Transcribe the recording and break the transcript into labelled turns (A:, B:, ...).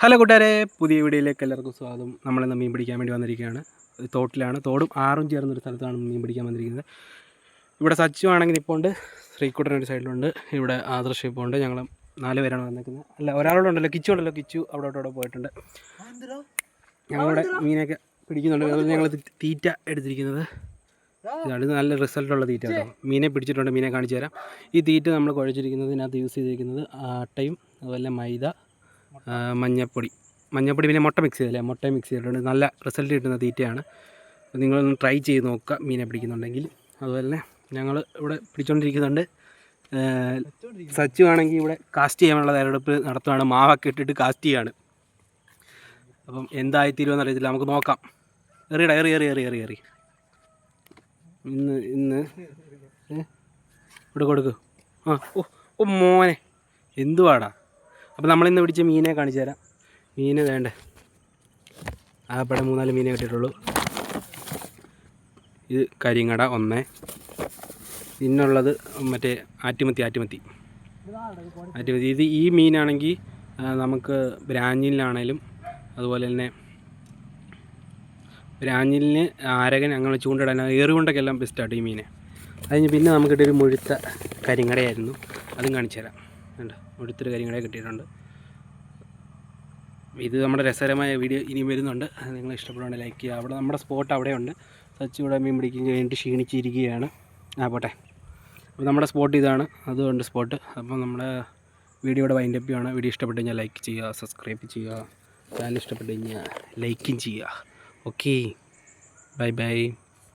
A: Hello കൂട്ടുകാരെ പുതിയ വീഡിയോയിലേക്ക് എല്ലാവർക്കും സ്വാഗതം. നമ്മളിന്ന് മീൻ പിടിക്കാൻ വേണ്ടി വന്നിരിക്കുകയാണ്. തോട്ടിലാണ്. തോടും ആറും ചേർന്നൊരു സ്ഥലത്താണ് മീൻ പിടിക്കാൻ വന്നിരിക്കുന്നത്. ഇവിടെ സച്ചു ആണെങ്കിൽ ഇപ്പോൾ ഉണ്ട്. ശ്രീക്കുട്ടൻ ഒരു സൈഡിലുണ്ട്. ഇവിടെ ആദർശ് ഇപ്പോൾ ഉണ്ട്. ഞങ്ങൾ നാല് പേരാണ് വന്നിരിക്കുന്നത്. അല്ല ഒരാളോട് ഉണ്ടല്ലോ. കിച്ചു ഉണ്ടല്ലോ. കിച്ചു അവിടെ അവിടെ പോയിട്ടുണ്ട്. ഞങ്ങളുടെ മീനൊക്കെ പിടിക്കുന്നുണ്ട്. അതുപോലെ ഞങ്ങൾ തീറ്റ എടുത്തിരിക്കുന്നത്. ഇതാണ് ഇത് നല്ല റിസൾട്ടുള്ള തീറ്റ കേട്ടോ. മീനെ പിടിച്ചിട്ടുണ്ട്. മീനെ കാണിച്ചു തരാം. ഈ തീറ്റ നമ്മൾ കുഴച്ചിരിക്കുന്നത് ഇതിനകത്ത് യൂസ് ചെയ്തിരിക്കുന്നത് ആട്ടയും അതുപോലെ മൈദ മഞ്ഞപ്പൊടി. മഞ്ഞപ്പൊടി പിന്നെ മുട്ട മിക്സ് ചെയ്തല്ലേ? മുട്ട മിക്സ് ചെയ്തിട്ടുണ്ട്. നല്ല റിസൾട്ട് കിട്ടുന്ന തീറ്റയാണ്. നിങ്ങളൊന്ന് ട്രൈ ചെയ്ത് നോക്കുക മീനെ പിടിക്കുന്നുണ്ടെങ്കിൽ. അതുപോലെ തന്നെ ഞങ്ങൾ ഇവിടെ പിടിച്ചുകൊണ്ടിരിക്കുന്നുണ്ട് സച്ചു ആണെങ്കിൽ ഇവിടെ കാസ്റ്റ് ചെയ്യാനുള്ള തയ്യാറെടുപ്പ് നടത്തുകയാണ് മാവൊക്കെ ഇട്ടിട്ട് കാസ്റ്റ് ചെയ്യാണ്. അപ്പം എന്തായി എന്തായിത്തീരുമെന്ന് അറിയത്തില്ല. നമുക്ക് നോക്കാം. എറിയടാ എറി എറി എറി എറി എറി. ഇന്ന് ഇന്ന്? ഇവിടെ കൊടുക്ക്. ആ ഓ ഓ മോനെ. എന്തുവാടാ? അപ്പോൾ നമ്മളിന്ന് പിടിച്ച മീനെ കാണിച്ചു തരാം. മീന് വേണ്ടേ? ആപ്പടെ മൂന്നാൽ മീനെ കിട്ടിയിട്ടുള്ളൂ. ഇത് കരിങ്ങട ഒന്ന്. പിന്നുള്ളത് മറ്റേ ആറ്റുമത്തി ആറ്റുമത്തി. ആറ്റുമത്തി. ഇത് ഈ മീനാണെങ്കിൽ നമുക്ക് ബ്രാഞ്ചിലാണേലും അതുപോലെ തന്നെ ബ്രാഞ്ചിലിന് ആരകൻ അങ്ങനെ ചൂണ്ടിടാൻ ഏറുകൊണ്ടൊക്കെ എല്ലാം ബെസ്റ്റാട്ടോ ഈ മീനെ. അതിന് പിന്നെ നമുക്ക് മുഴുത്ത കരിങ്ങടയായിരുന്നു. അതും കാണിച്ചു തരാം. വേണ്ട ഒടുത്തൊരു കാര്യങ്ങളെ കിട്ടിയിട്ടുണ്ട്. ഇത് നമ്മുടെ രസകരമായ വീഡിയോ ഇനി വരുന്നുണ്ട്. നിങ്ങൾ ഇഷ്ടപ്പെടുകയാണെങ്കിൽ ലൈക്ക് ചെയ്യുക. അവിടെ നമ്മുടെ സ്പോട്ട് അവിടെയുണ്ട്. സച്ച് ഇവിടെ മീൻ പിടിക്കാൻ കഴിഞ്ഞിട്ട് ക്ഷീണിച്ചിരിക്കുകയാണ്. ആ പോട്ടെ. അപ്പോൾ നമ്മുടെ സ്പോട്ട് ഇതാണ്. അതുകൊണ്ട് സ്പോട്ട് അപ്പോൾ നമ്മുടെ വീഡിയോയുടെ വൈൻഡ് അപ്പ് ആണ് വീഡിയോ ഇഷ്ടപ്പെട്ട് കഴിഞ്ഞാൽ ലൈക്ക് ചെയ്യുക സബ്സ്ക്രൈബ് ചെയ്യുക. ചാനൽ ഇഷ്ടപ്പെട്ട് കഴിഞ്ഞാൽ ലൈക്കും ചെയ്യുക. Okay bye bye